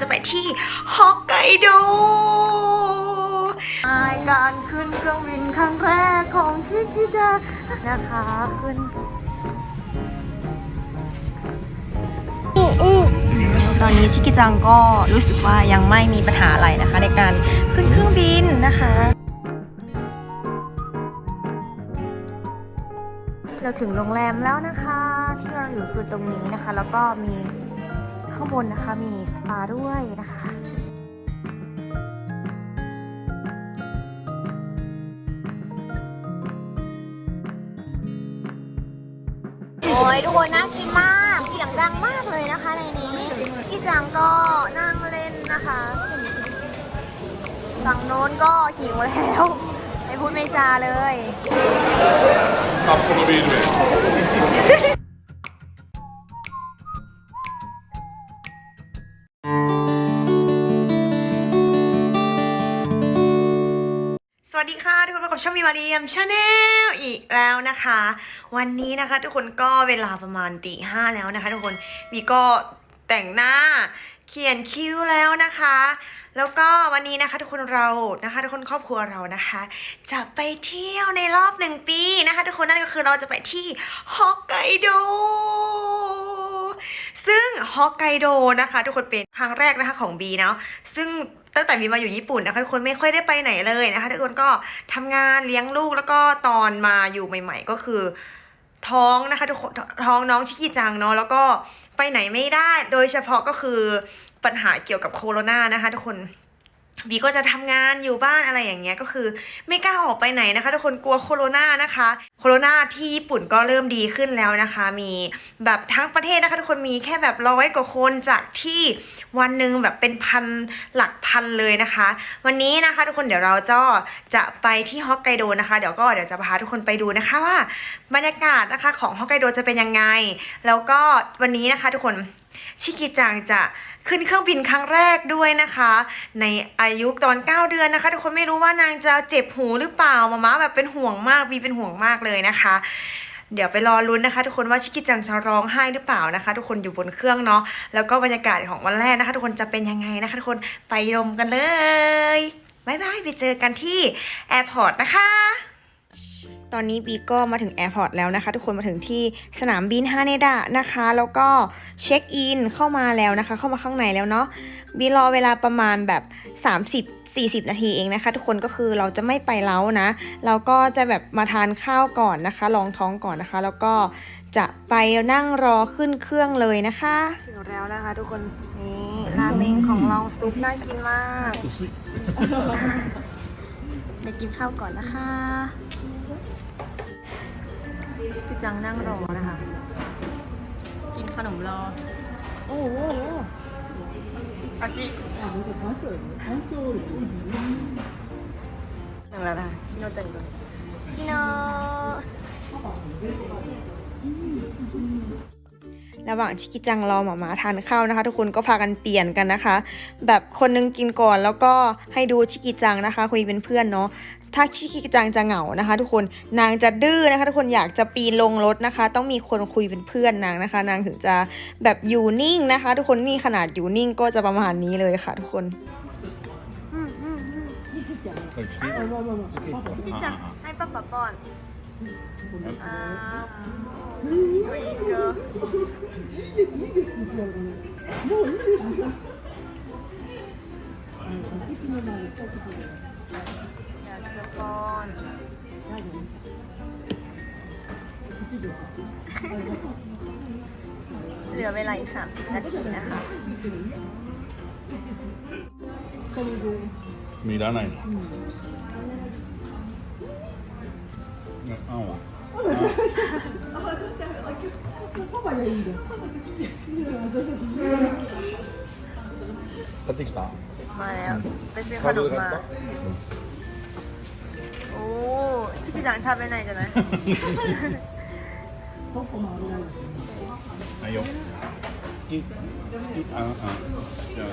จะไปที่ฮอกไกโดการขึ้นเครื่องบินครั้งแรกของชิคกี้จานะคะขึ้น ตอนนี้ชิกิจังก็รู้สึกว่ายังไม่มีปัญหาอะไรนะคะ ในการขึ้นเครื่องบินนะคะเราถึงโรงแรมแล้วนะคะ ที่เราอยู่คือตรงนี้นะคะ แล้วก็มี ข้างบนนะคะมีสปาด้วยนะคะโอ้ยทุกคนน่ากินมากเสียงดังมากเลยนะคะในนี้พี่จังก็นั่งเล่นนะคะฝั่งโน้นก็หิวแล้ว ไม่พูดไม่จาเลย札 สดีค่ะทุกคนพบกับช่องมีมาเรียมชาแนลอีกแล้วนะคะ วันนี้นะคะทุกคนก็เวลาประมาณตีห้าแล้วนะคะ ทุกคนมีก็แต่งหน้าเขียนคิ้วแล้วนะคะ แล้วก็วันนี้นะคะ ทุกคนเรานะคะทุกคนครอบครัวเรานะคะ จะไปเที่ยวในรอบหนึ่งปีนะคะ ทุกคนนั่นก็คือเราจะไปที่ฮอกไกโดซึ่งฮอกไกโดนะคะ ทุกคนเป็นครั้งแรกนะคะของบีเนาะซึ่ง ตั้งแต่มีมาอยู่ญี่ปุ่นนะคะทุกคนไม่ค่อยได้ไปไหนเลยนะคะทุกคนก็ทำงานเลี้ยงลูกแล้วก็ตอนมาอยู่ใหม่ ๆ ก็คือ ท้องนะคะทุกคนท้องน้องชิกิจังเนาะแล้วก็ไปไหนไม่ได้ โดยเฉพาะก็คือปัญหาเกี่ยวกับโควิดนะคะทุกคน บีก็จะทำงานอยู่บ้านอะไรอย่างเงี้ยก็คือไม่กล้าออกไปไหนนะคะ ทุกคนกลัวโคโรนานะคะ โคโรนาที่ญี่ปุ่นก็เริ่มดีขึ้นแล้วนะคะ มีแบบทั้งประเทศนะคะ ทุกคนมีแค่แบบร้อยกว่าคนจากที่วันหนึ่งแบบเป็นพันหลักพันเลยนะคะ วันนี้นะคะ ทุกคนเดี๋ยวเราจะจะไปที่ฮอกไกโดนะคะ เดี๋ยวก็เดี๋ยวจะพาทุกคนไปดูนะคะว่าบรรยากาศนะคะของฮอกไกโดจะเป็นยังไง แล้วก็วันนี้นะคะทุกคนชิกิจังจะขึ้นเครื่องบินครั้งแรกด้วยนะคะ ในอายุตอน 9 เดือนนะคะ ทุกคนไม่รู้ว่านางจะเจ็บหูหรือเปล่ามาม่าแบบเป็นห่วงมากบีเป็นห่วงมากเลยนะคะ เดี๋ยวไปรอลุ้นนะคะ ทุกคนว่าชิกิจังจะร้องไห้หรือเปล่านะคะ ทุกคนอยู่บนเครื่องเนาะแล้วก็บรรยากาศของวันแรกนะคะ ทุกคนจะเป็นยังไงนะคะ ทุกคนไปชมกันเลยบายบายไปเจอกันที่แอร์พอร์ตนะคะ ตอนนี้บีก็มาถึงแอร์พอร์ตแล้วนะคะ ทุกคนมาถึงที่สนามบินฮาเนดะนะคะ แล้วก็เช็คอินเข้ามาแล้วนะคะ เข้ามาข้างในแล้วเนาะบีรอเวลาประมาณแบบ 30-40 นาทีเองนะคะ ทุกคนก็คือเราจะไม่ไปเล้านะ เราก็จะแบบมาทานข้าวก่อนนะคะลองท้องก่อนนะคะ แล้วก็จะไปนั่งรอขึ้นเครื่องเลยนะคะถึงแล้วนะคะ ทุกคนนี่ราเมงของเราซุปน่ากินมาก薄いเดี๋ยวกินข้าวก่อนนะคะพี่จังนั่งรอนะคะ กินขนมรอ โอ้โหอาชิถึงแล้วนะคะพี่โนจังเลยพี่โน ระหว่างที่กิจังรอหมามาทานข้าวนะคะ ทุกคนก็พากันเปลี่ยนกันนะคะ แบบคนนึงกินก่อนแล้วก็ให้ดูชิกิจังนะคะ คุยเป็นเพื่อนเนาะถ้าชิกิจังจะเหงานะคะ ทุกคนนางจะดื้อนะคะ ทุกคนอยากจะปีนลงรถนะคะ ต้องมีคนคุยเป็นเพื่อนนางนะคะ นางถึงจะแบบอยู่นิ่งนะคะ ทุกคนนี่ขนาดอยู่นิ่งก็จะประมาณนี้เลยค่ะ ทุกคนชิกิจังให้ป้าป้าป้อน อ่าอีกเกออยากจะป้อน เหลือเวลาอีก 30 นาทีนะคะ 見らないのあ青買ってき あん。買ってきた？前、別にハロー前。おお、チキン食べないじゃない？はいよ。い、い、あ、あ、じゃ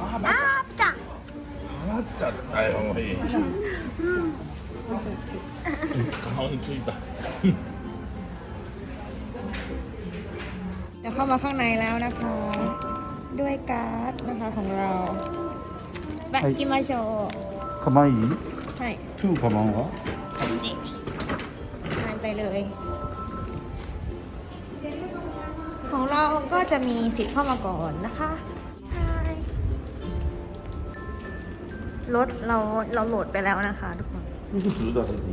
あ。あ、払っちゃったよ、もういい。うん。顔についた เดี๋ยวเข้ามาข้างในแล้วนะคะ ด้วยการ์ดนะคะของเราแบ はい กิมาโช かわいい ใช่ トゥーカバンは นี่ทานไปเลย ของเราก็จะมีสิทธิ์เข้ามาก่อนนะคะรถเราเราโหลดไปแล้วนะคะทุกค 이것도 넣어야 되 지.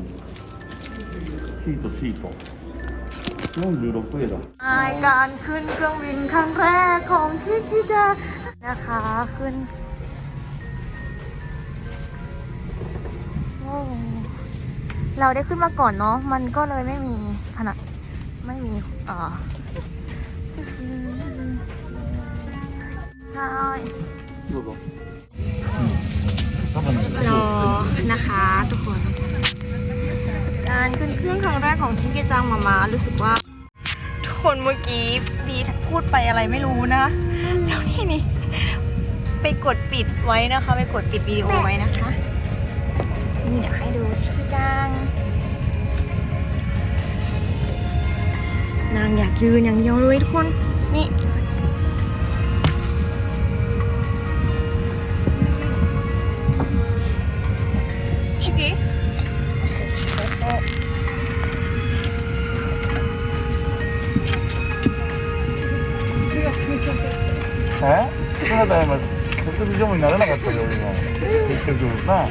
시도 시 도. 그럼 유럽에 다. อายการขึ้นเครื่องบินครั้งแรกของชิตที่จะนะคะขึ้นเราได้ขึ้นมาก่อนเนาะมันก็เลยไม่มีขนาดไม่มีเอ่อใช่ 이거 봐. รอนะคะทุกคน การขึ้นเครื่องครั้งแรกของชิคกี้จังมามารู้สึกว่า ทุกคนเมื่อกี้บีพูดไปอะไรไม่รู้นะ แล้วทีนี้ไปกดปิดไว้นะคะ ไปกดปิดวิดีโอไว้นะคะ นี่เดี๋ยวให้ดูชิคกี้จัง นางอยากยืนอย่างเดียวเลยทุกคน นี่ そなた今食事所務にならなかったよ今結局な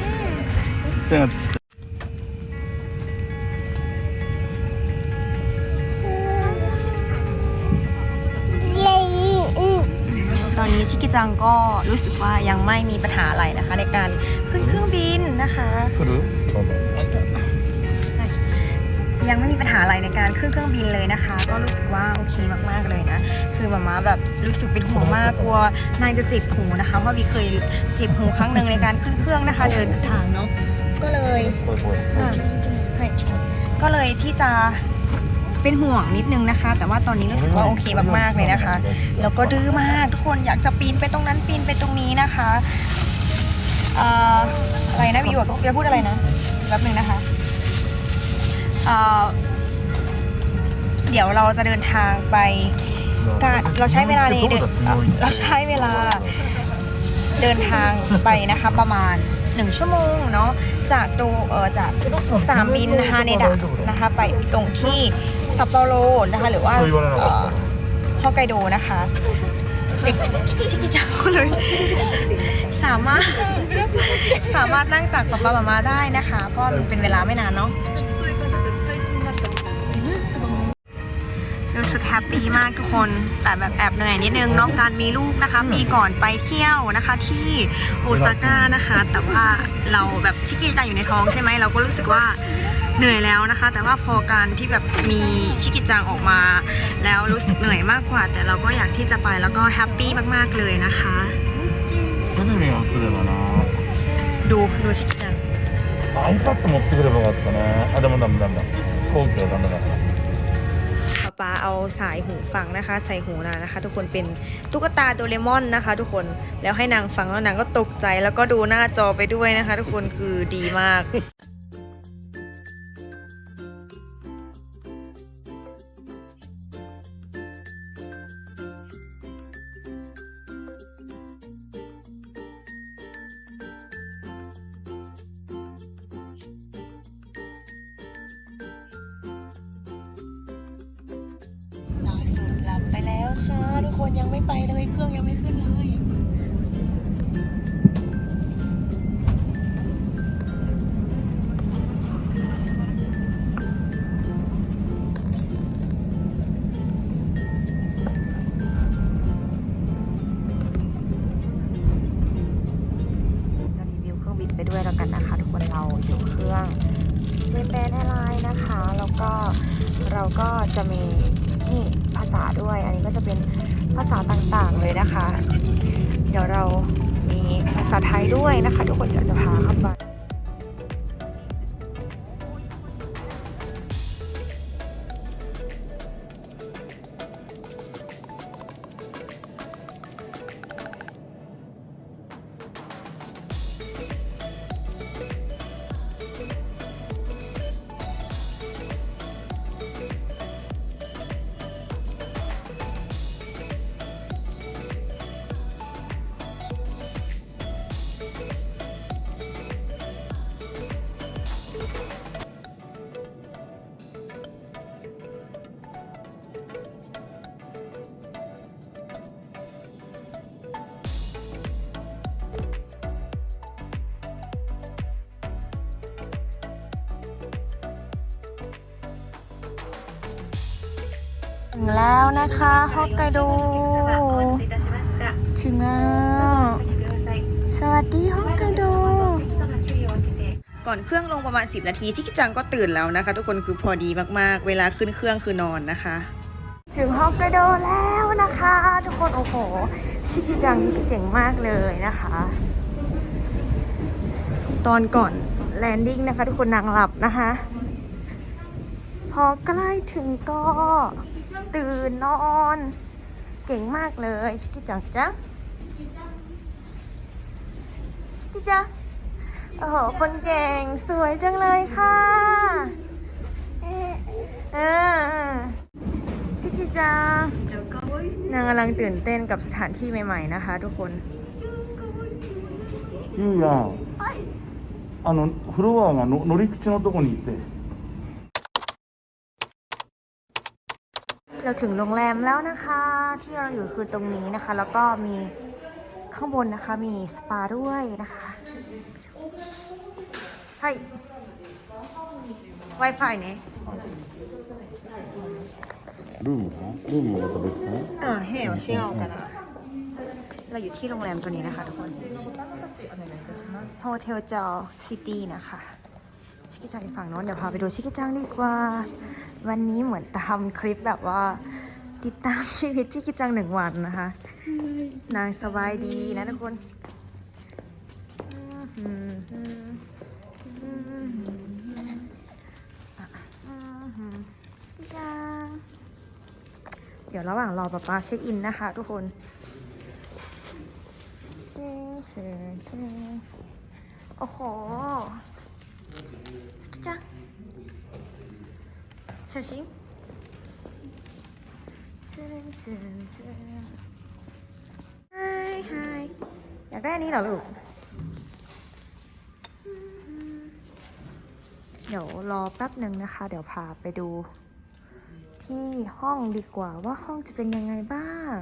手がつっ ตอนนี้ชิคกี้จังก็รู้สึกว่ายังไม่มีปัญหาอะไรนะคะ ในการขึ้นเครื่องบินนะคะ 来るそうだ ยังไม่มีปัญหาอะไรในการขึ้นเครื่องบินเลยนะคะ ก็รู้สึกว่าโอเคมากๆเลยนะ แบบมาแบบรู้สึกเป็นห่วงมากกลัวนางจะเจ็บหูนะคะ เพราะวีเคยเจ็บหูครั้งหนึ่งในการขึ้นเครื่องนะคะ เดินทางเนาะก็เลยก็เลยที่จะเป็นห่วงนิดนึงนะคะ แต่ว่าตอนนี้รู้สึกว่าโอเคมากๆเลยนะคะ แล้วก็ดื้อมากทุกคนอยากจะปีนไปตรงนั้นปีนไปตรงนี้นะคะอะไรนะวีบอกจะพูดอะไรนะแป๊บนึงนะคะเดี๋ยวเราจะเดินทางไป การเราใช้เวลาในเดิเราใช้เวลาเดินทางไปนะคะประมาณ 1 ชั่วโมงเนาะจากตัวเออจากสามบินฮาเนดะนะคะไปตรงที่ซัปโปโรนะคะหรือว่าฮอกไกโดนะคะเด็กชิกิจังเลย สามารถสามารถนั่งตักปลาปลามาได้นะคะ เพราะมันเป็นเวลาไม่นานเนาะ รู้สึกแฮปปี้มากทุกคน แต่แบบแอบเหนื่อยนิดนึงเนาะการมีลูกนะคะปีก่อนไปเที่ยวนะคะที่โอซาก้านะคะ แต่ว่าเราแบบชิกิจังอยู่ในท้องใช่ไหมเราก็รู้สึกว่าเหนื่อยแล้วนะคะ แต่ว่าพอการที่แบบมีชิกิจังออกมา แล้วรู้สึกเหนื่อยมากกว่า แต่เราก็อยากที่จะไปแล้วก็แฮปปี้มากๆเลยนะคะ たテレビが来ればな ดูดูชิกิจัง iPad 持ってくればよかったねあでもダメダメだ飛行機はダメだから ป๊าเอาสายหูฟังนะคะ ใส่หูนางนะคะ ทุกคนเป็นตุ๊กตาโดเรมอนนะคะ ทุกคนแล้วให้นางฟังแล้วนางก็ตกใจแล้วก็ดูหน้าจอไปด้วยนะคะ ทุกคนคือดีมาก ไปด้วยแล้วกันนะคะ ทุกคนเราอยู่เครื่องเจแปนแอร์ไลน์นะคะ แล้วก็เราก็จะมีนี่ภาษาด้วย อันนี้ก็จะเป็นภาษาต่างๆเลยนะคะ เดี๋ยวเรามีภาษาไทยด้วยนะคะ ทุกคนเดี๋ยวจะพาเข้าไป นะคะฮอกไกโดถึงแล้วสวัสดีฮอกไกโดก่อนเครื่องลงประมาณ 10 นาทีชิคิจังก็ตื่นแล้วนะคะ ทุกคนคือพอดีมากๆ เวลาขึ้นเครื่องคือนอนนะคะ ถึงฮอกไกโดแล้วนะคะ ทุกคนโอ้โหชิคิจังเก่งมากเลยนะคะ ตอนก่อนแลนดิ้งนะคะ ทุกคนนางหลับนะคะ พอใกล้ถึงก็ ตื่นนอน เก่งมากเลยชิคิจังจ้ะชิคิจังโอ้โหคนเก่งสวยจังเลยค่ะเอ๊ะเออชิคิจังนางกำลังตื่นเต้นกับสถานที่ใหม่ๆนะคะ ทุกคน ゆうやんあのフロアがの乗り口のとこに行って เราถึงโรงแรมแล้วนะคะ ที่เราอยู่คือตรงนี้นะคะ แล้วก็มีข้างบนนะคะมีสปาด้วยนะคะはい Wi-Fi ねルームはルームはまた別ね เออเฮ้ยเชี่ยวกันนะเราอยู่ที่โรงแรมตัวนี้นะคะทุกคนโฮเทลจอซิตี้นะคะ ชิคกี้จังฝั่งโน้นเดี๋ยวพาไปดูชิคกี้จังดีกว่า วันนี้เหมือนทำคลิปแบบว่า ติดตามชีวิตชิคกี้จังหนึ่งวันนะคะ นางสบายดีนะทุกคนชิคกี้จังเดี๋ยวระหว่างรอป๊าป๊าเช็คอินนะคะทุกคนเช็คเช็คเช็คโอ้โหสกิจัง 写真เช็คเช็คเช็คไฮไฮอยากได้อันนี้เหรอลูก เดี๋ยวรอแป๊บหนึ่งนะคะ เดี๋ยวพาไปดู ที่ห้องดีกว่าว่าห้องจะเป็นยังไงบ้าง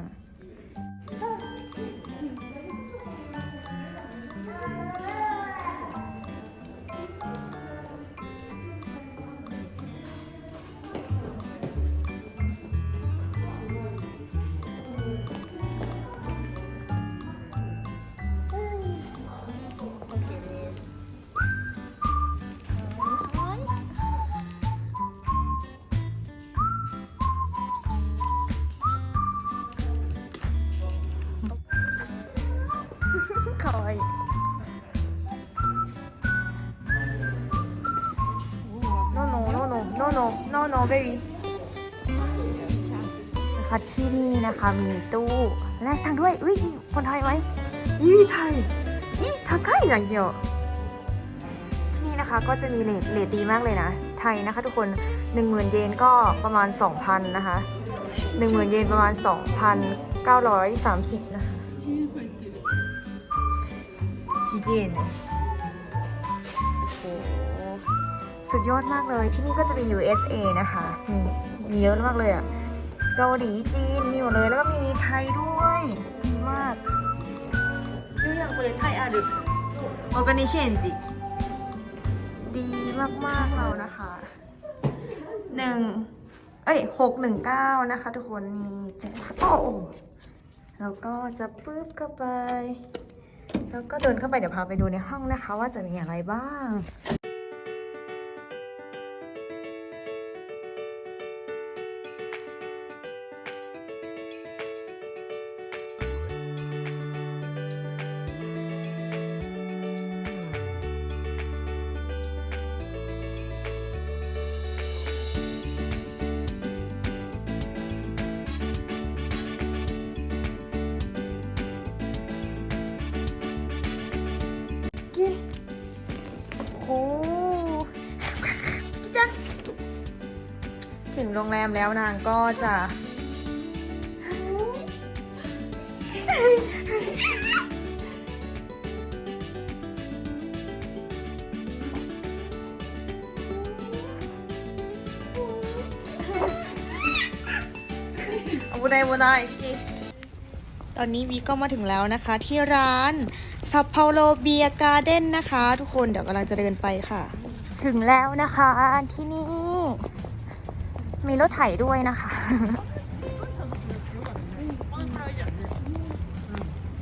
ร่อยโนโนโนโนโนโนโนโนเบบี้นะคะที่นี่นะคะมีตู้แลกตังด้วยอุ้ยคนไทยไหมอีไทยอีทักใกล้อย่างเดียวที่นี่นะคะก็จะมีเลทเลทดีมากเลยนะ ไทยนะคะทุกคน10,000เยนก็ประมาณ 2,000นะคะ10,000เยนประมาณ 2,930นะคะ จนโอ้โหสุดยอดมากเลยที่นี่ก็จะมี USA นะคะมีเยอะมากเลยอะเกาหลีจีนมีหมดเลยแล้วก็มีไทยด้วยดีมากดูอย่างคนไทยอะดูโอ a ก i ิเชนจิดีมากๆเรานะคะหนึ่งเอ้ยหกหนึ่งเก้านะคะทุกคนนี่โอ้แล้วก็จะปึ๊บเข้าไป แล้วก็เดินเข้าไปเดี๋ยวพาไปดูในห้องนะคะ ว่าจะมีอะไรบ้าง โรงแรมแล้วนางก็จะเอาบุได้บุได้ชิคกี้ตอนนี้วีก็มาถึงแล้วนะคะ ที่ร้านซับเปาโลเบียการ์เด้นนะคะ ทุกคนเดี๋ยวกำลังจะเดินไปค่ะ ถึงแล้วนะคะที่นี่ มีรถไถด้วยนะคะ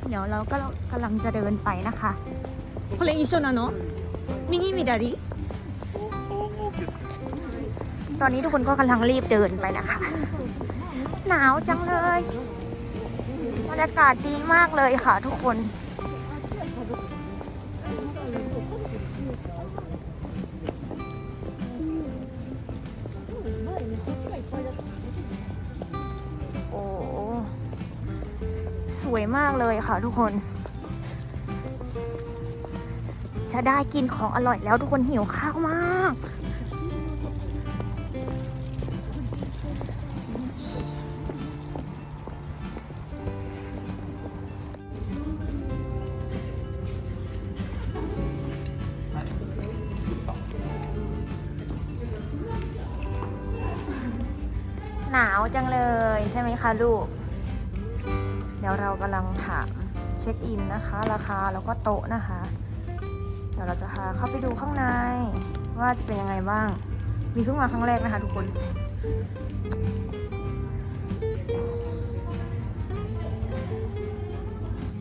เดี๋ยวเราก็กำลังจะเดินไปนะคะこれ一緒なの右左ตอนนี้ทุกคนก็กำลังรีบเดินไปนะคะ หนาวจังเลย บรรยากาศดีมากเลยค่ะทุกคน ค่ะทุกคน จะได้กินของอร่อยแล้วทุกคนหิวข้าวมาก หนาวจังเลยใช่ไหมคะลูก ดี๋ยวเรากำลังถามเช็คอินนะคะ ราคาแล้วก็โต๊ะนะคะ เดี๋ยวเราจะพาเข้าไปดูข้างใน ว่าจะเป็นยังไงบ้าง มีเพิ่งมาครั้งแรกนะคะทุกคน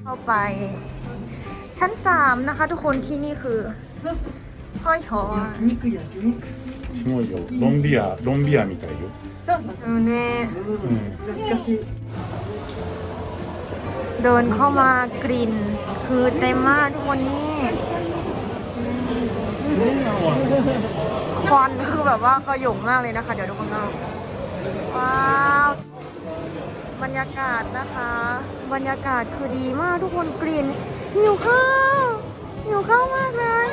เข้าไป ชั้นสามนะคะ ทุกคนที่นี่คือห้อยหอ すごいよロンビアロンビアみたいよ、 อืมเนี่ย うん、 เดินเข้ามากลิ่น คือเต็มมากทุกคนนี่ควันคือแบบว่าขยงมากเลยนะคะ เดี๋ยวทุกคนเอาว้าวบรรยากาศนะคะ บรรยากาศคือดีมากทุกคนกลิ่นหิวข้าวหิวข้าวมากเลย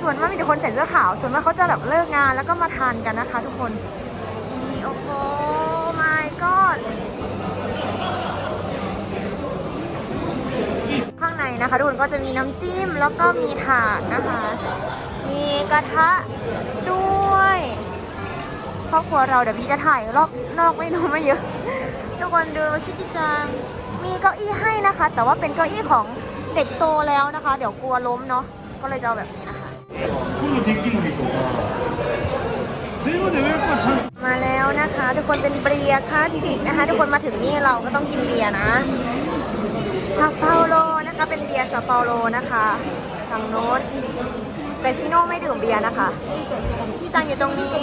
ส่วนมากมีแต่คนใส่เสื้อขาว ส่วนมากเขาจะแบบเลิกงานแล้วก็มาทานกันนะคะ ทุกคนนี่โอ้โห my god าง ในนะคะทุกคนก็จะมีน้ำจิ้มแล้วก็มีถาดนะคะ มีกระทะด้วยครอบครัวเราเดี๋ยวพี่จะถ่ายรอบนอกไม่น้องไม่เยอะ ทุกคนดูชิจิจังมีเก้าอี้ให้นะคะ แต่ว่าเป็นเก้าอี้ของเด็กโตแล้วนะคะ เดี๋ยวกลัวล้มเนาะก็เลยจะอแบบนี้นะคะมาแล้วนะคะ ทุกคนเป็นเบียร์คลาสสิกนะคะ ทุกคนมาถึงนี่เราก็ต้องกินเบียร์นะซาเปาโล ถ้าเป็นเบียร์ซาปาโลนะคะทางโน้นแต่ชิโน่ไม่ดื่มเบียร์นะคะชิจังอยู่ตรงนี้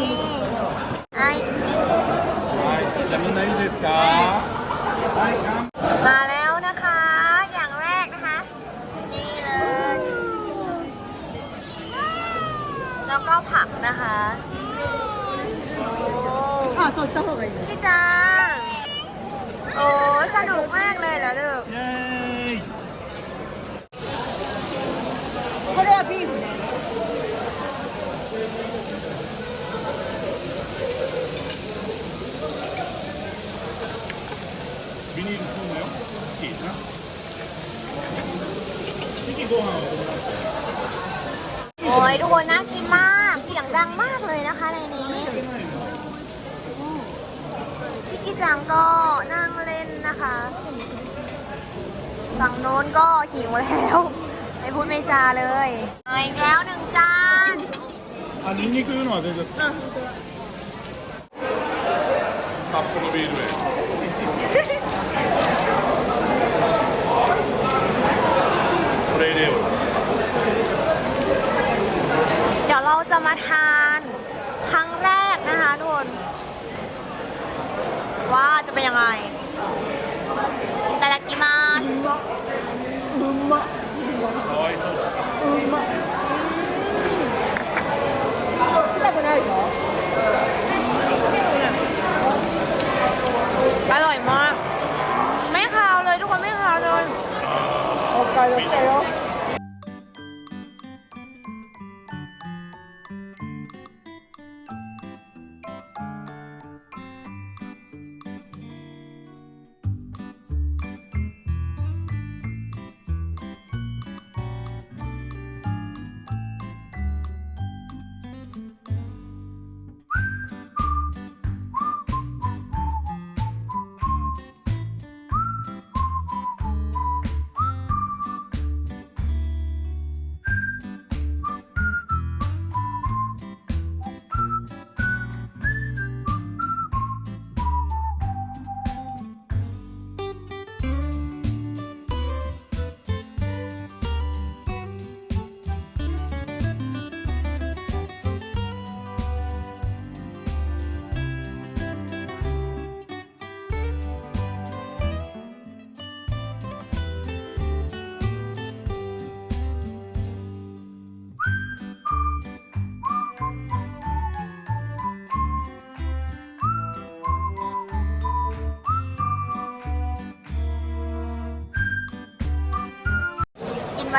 ไอมาแล้วนะคะ อย่างแรกนะคะ นี่เลย แล้วก็ผักนะคะโอ้อสดสดเลยพี่จังโอ้สนุกมากเลยเหรอลูก ฝั่งโน้นก็หิวแล้ว ไม่พูดไม่จาเลยมาอีกแล้วหนึ่งจาน あニンニクいうのは全然札幌ビールでこれ入れよう เดี๋ยวเราจะมาทานครั้งแรกนะคะทุกคนว่าจะเป็นยังไง 加油加油。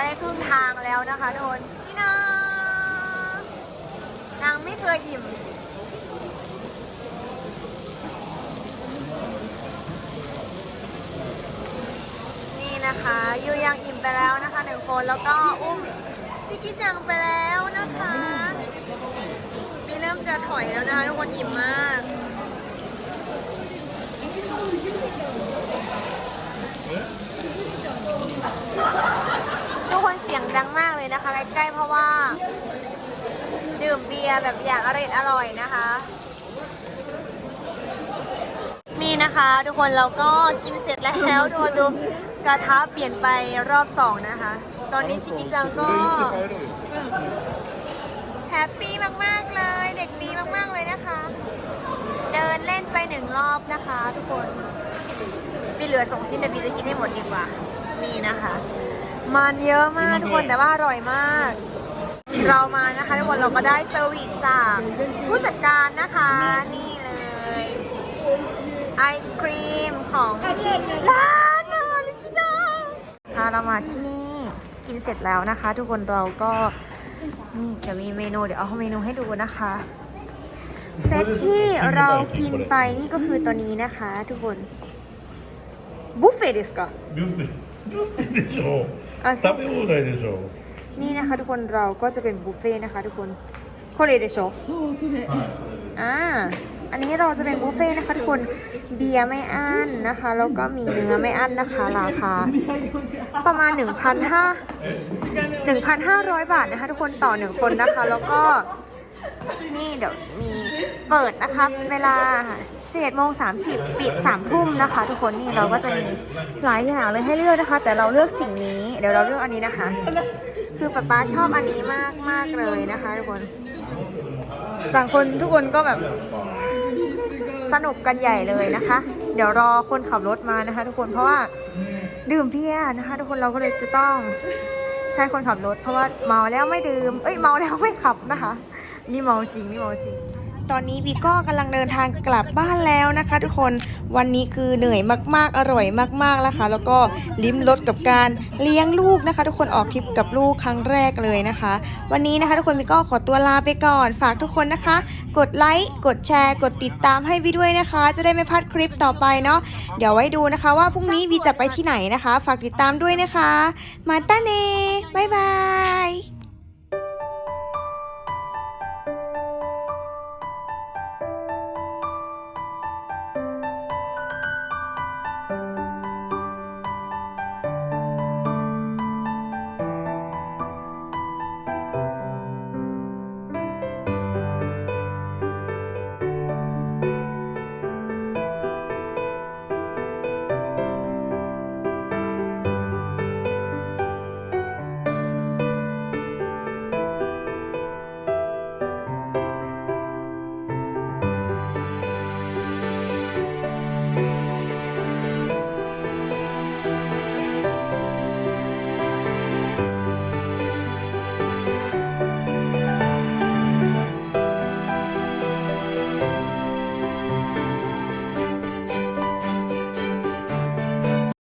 มาได้ครึ่งทางแล้วนะคะทุกคนนี่นะนางไม่เคยอิ่มนี่นะคะยูยังอิ่มไปแล้วนะคะหนึ่งคนแล้วก็อุ้มชิกิจังไปแล้วนะคะมีเริ่มจะถอยแล้วนะคะทุกคนอิ่มมากเสีย ดังมากเลยนะคะใกล้ๆเพราะว่า ดื่มเบียร์แบบอยางอร่อยอร่อยนะคะ นี่นะคะ ทุกคนเราก็กินเสร็จแล้วทุกคนดูกระทะเปลี่ยนไปรอบสองนะคะ ตอนนี้ชิคกิจังก็แฮปปี้มากๆเลย เด็กดีมากๆเลยนะคะ เดินเล่นไปหนึ่งรอบนะคะ ทุกคนบีเหลือสองชิ้นแต่บีจะกินให้หมดดีกว่านี่นะคะ มันเยอะมากทุกคนแต่ว่าอร่อยมาก เรามานะคะทุกคนเราก็ได้เซอร์วิสจากผู้จัดการนะคะ นี่เลย ไอศครีมของที่ร้านอาหารลิชิจังค่ะเรามาที่นี่กินเสร็จแล้วนะคะ ทุกคนเราก็นี่เดี๋ยวมีเมนูเดี๋ยวเอาเมนูให้ดูนะคะ เซตที่เรากินไปนี่ก็คือตัวนี้นะคะ ทุกคนบุฟเฟ่ต์ですか ビュッフェビュッフェでしょあそう食べ放題でしょ นี่นะคะ ทุกคนเราก็จะเป็นบุฟเฟ่ต์นะคะ ทุกคนโคเรเดโชอ่า อันนี้เราจะเป็นบุฟเฟ่ต์นะคะ ทุกคนเบียร์ไม่อั้นนะคะ แล้วก็มีเนื้อไม่อั้นนะคะ ราคา ประมาณ 1,500 1,500 บาทนะคะ ทุกคนต่อหนึ่งคนนะคะ แล้วก็ นี่เดี๋ยวมีเปิดนะคะ เวลา 11โมง30 ปิด3ทุ่มนะคะ ทุกคนนี่เราก็จะมีหลายอย่างเลยให้เลือกนะคะ แต่เราเลือกสิ่งนี้เดี๋ยวเราเลือกอันนี้นะคะ คือป๊าป๊าชอบอันนี้มากมากเลยนะคะทุกคนต่างคนทุกคนก็แบบสนุกกันใหญ่เลยนะคะ เดี๋ยวรอคนขับรถมานะคะ ทุกคนเพราะว่าดื่มเบียนะคะ ทุกคนเราก็เลยจะต้องใช้คนขับรถ เพราะว่าเมาแล้วไม่ดื่มเอ้ยเมาแล้วไม่ขับนะคะ นี่เมาจริงนี่เมาจริง ตอนนี้บีก็กำลังเดินทางกลับบ้านแล้วนะคะ ทุกคนวันนี้คือเหนื่อยมากๆอร่อยมากๆแล้วค่ะ แล้วก็ลิ้มรสกับการเลี้ยงลูกนะคะ ทุกคนออกทริปกับลูกครั้งแรกเลยนะคะ วันนี้นะคะ ทุกคนบีก็ขอตัวลาไปก่อน ฝากทุกคนนะคะ กดไลค์กดแชร์ กดติดตามให้วีด้วยนะคะ จะได้ไม่พลาดคลิปต่อไปเนาะเดี๋ยวไว้ดูนะคะว่าพรุ่งนี้วีจะไปที่ไหนนะคะ ฝากติดตามด้วยนะคะ มาตาเน่บายบาย